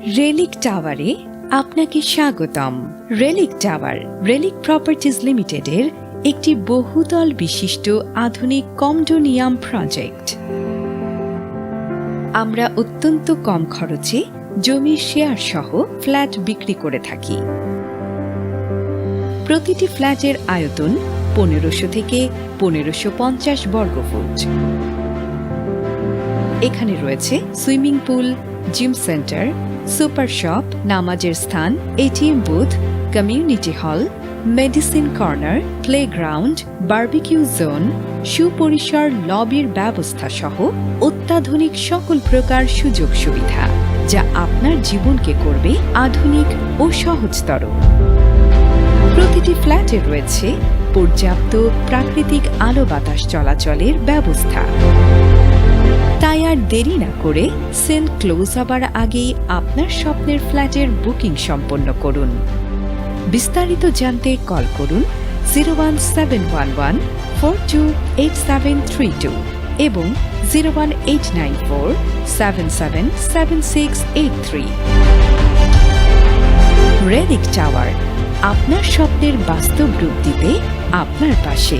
Relic টাওয়ারে আপনাকে স্বাগতম। রেলিক টাওয়ার রেলিক প্রপার্টিজ লিমিটেডের একটি বহুতল বিশিষ্ট আধুনিক কমডোনিয়াম প্রজেক্ট আমরা অত্যন্ত কম খরচে জমির শেয়ার সহ ফ্ল্যাট বিক্রি করে থাকি। প্রতিটি ফ্ল্যাটের আয়তন পনেরোশো থেকে পনেরোশো পঞ্চাশ বর্গফুট। এখানে রয়েছে swimming pool gym centre, super shop, নামাজের স্থান ATM booth, community hall, medicine corner, playground, barbecue zone, সুপরিসর, লবির ব্যবস্থা সহ অত্যাধুনিক সকল প্রকার সুযোগ সুবিধা যা আপনার জীবনকে করবে আধুনিক ও সহজতর। প্রতিটি ফ্ল্যাটে রয়েছে পর্যাপ্ত প্রাকৃতিক আলো বাতাস চলাচলের ব্যবস্থা। দেরি না করে সেল ক্লোজ হবার আগেই আপনার স্বপ্নের ফ্ল্যাটের বুকিং সম্পন্ন করুন। বিস্তারিত জানতে কল করুন zero one seven one one four two eight seven three two এবং zero one eight nine four seven seven seven six eight three. রেডিক tower, আপনার স্বপ্নের বাস্তব রূপ দিতে আপনার পাশে।